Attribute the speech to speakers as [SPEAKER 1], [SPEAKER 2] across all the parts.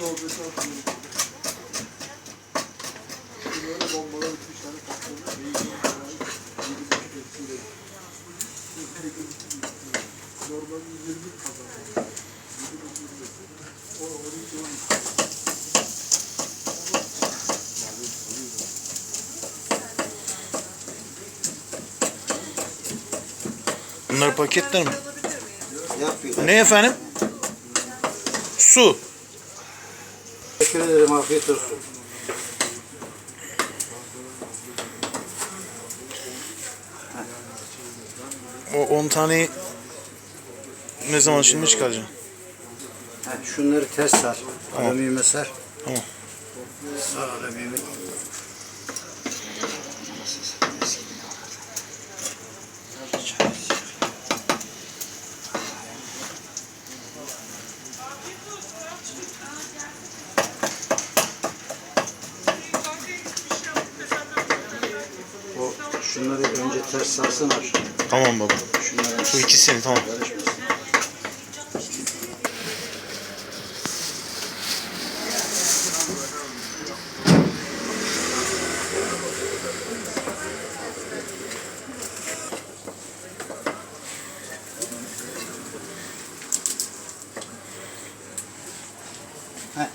[SPEAKER 1] Doldu çok iyi. Böyle bombalar üç tane patladı. İyi iyi. Yedi buçuk hepsiyle. Normal 120 kazandı. Yedi buçuk yirmi. O 12 12.
[SPEAKER 2] Bunlar paketler mi? Ne efendim? Su.
[SPEAKER 3] Teşekkür ederim. Afiyet olsun.
[SPEAKER 2] O 10 taneyi ne zaman şimdi çıkaracaksın?
[SPEAKER 3] Ha, şunları ters sar. Alüminyum sar.
[SPEAKER 2] Tamam.
[SPEAKER 3] Sar alüminyum. Şunları önce ters sarsana aşağı.
[SPEAKER 2] Tamam baba.
[SPEAKER 3] Şunları
[SPEAKER 2] Bu ikisini tamam.
[SPEAKER 3] karışmasın.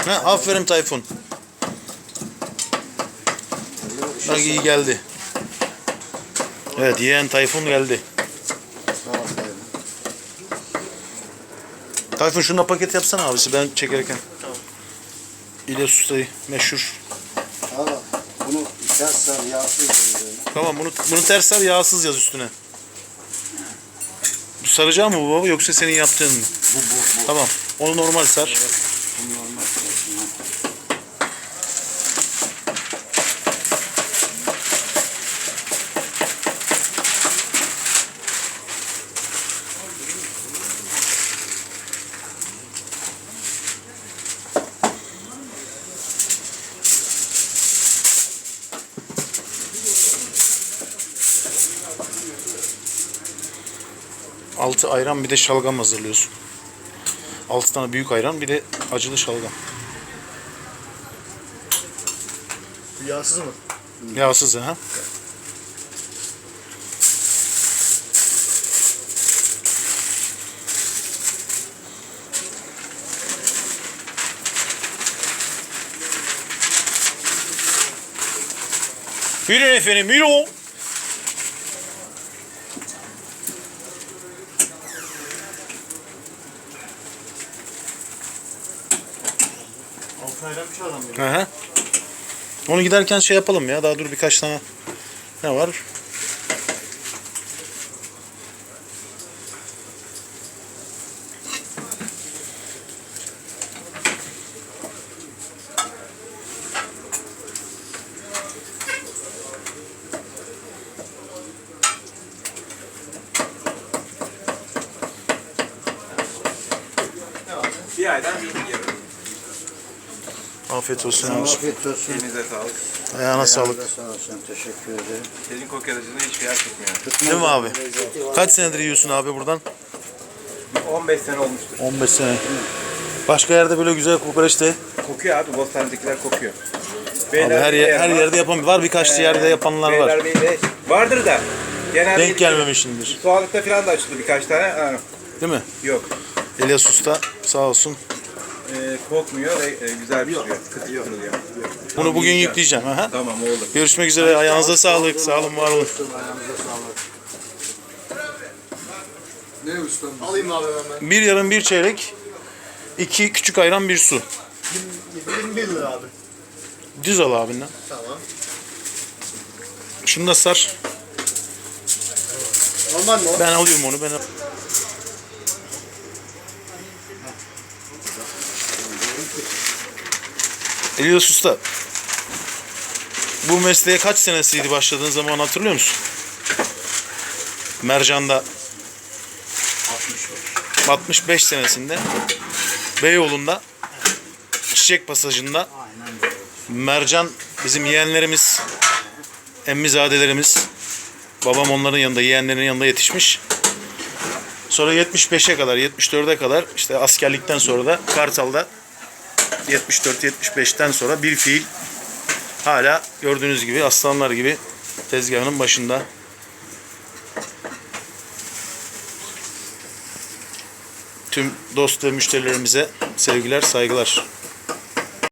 [SPEAKER 2] Ha, aferin Tayfun. Bak iyi geldi. Evet yeğen Tayfun geldi. Tayfun şuna paket yapsana abisi ben çekerken. Tamam. İlyas Usta'yı meşhur.
[SPEAKER 3] Bak, bunu ters sar yağsız böyle.
[SPEAKER 2] Tamam bunu bunu ters sar yağsız yaz üstüne. Bu saracak mı bu baba yoksa senin yaptığın mı?
[SPEAKER 3] Bu bu bu.
[SPEAKER 2] Tamam. Onu normal sar.
[SPEAKER 3] Bu normal olsun, ha.
[SPEAKER 2] Altı ayran bir de şalgam hazırlıyorsun. Altı tane büyük ayran bir de acılı şalgam.
[SPEAKER 1] Yağsız mı?
[SPEAKER 2] Yağsız ha. Buyurun efendim, buyurun.
[SPEAKER 1] Şey adam
[SPEAKER 2] hı. Onu giderken şey yapalım ya. Daha dur birkaç tane ne var?
[SPEAKER 4] Bir aydan bir yarım.
[SPEAKER 2] Afiyet olsun abi.
[SPEAKER 3] Afiyet olsun.
[SPEAKER 4] Elinize sağlık.
[SPEAKER 2] Ayağına sağlık.
[SPEAKER 3] Sağ olsun. Teşekkür ederim.
[SPEAKER 4] Senin kokoreçini hiçbir yer tutmuyor.
[SPEAKER 2] Değil mi abi? Kaç senedir yiyorsun abi buradan?
[SPEAKER 4] 15 sene olmuştur.
[SPEAKER 2] 15 sene. Başka yerde böyle güzel kokoreç de
[SPEAKER 4] Kokuyor abi. Bostancıklar kokuyor.
[SPEAKER 2] abi her, yer, her yerde yapan var. Birkaç yerde yapanlar var.
[SPEAKER 4] Vardır da. Genelde
[SPEAKER 2] Denk gelmemişindir.
[SPEAKER 4] Sağlıkta falan da açıldı birkaç tane. Ha,
[SPEAKER 2] Değil mi?
[SPEAKER 4] yok.
[SPEAKER 2] Elias Usta sağ olsun.
[SPEAKER 4] Ee, kokmuyor ve e, güzel pişiyor. Kıtır kırılıyor.
[SPEAKER 2] Bunu bugün yükleyeceğim. Aha.
[SPEAKER 4] Tamam oldu.
[SPEAKER 2] Görüşmek üzere. Ayağınıza sağlık. Sağ olun, var olun.
[SPEAKER 3] Ayağınıza sağlık.
[SPEAKER 1] Ne ustam? Alayım abi hemen.
[SPEAKER 2] Bir yarım bir çeyrek. iki küçük ayran bir su.
[SPEAKER 1] 21 lira abi.
[SPEAKER 2] Düz al abinden.
[SPEAKER 1] Tamam.
[SPEAKER 2] Şunu da sar.
[SPEAKER 1] Normal mi o?
[SPEAKER 2] Ben alıyorum onu. Ben al- Elias Usta. Bu mesleğe kaç senesiydi başladığın zaman hatırlıyor musun? Mercan'da 65 senesinde Beyoğlu'nda Çiçek Pasajı'nda Mercan bizim yeğenlerimiz emmizadelerimiz babam onların yanında yeğenlerin yanında yetişmiş. Sonra 75'e kadar 74'e kadar işte askerlikten sonra da Kartal'da 74-75'ten sonra bir fiil hala gördüğünüz gibi aslanlar gibi tezgahının başında. Tüm dost ve müşterilerimize sevgiler, saygılar.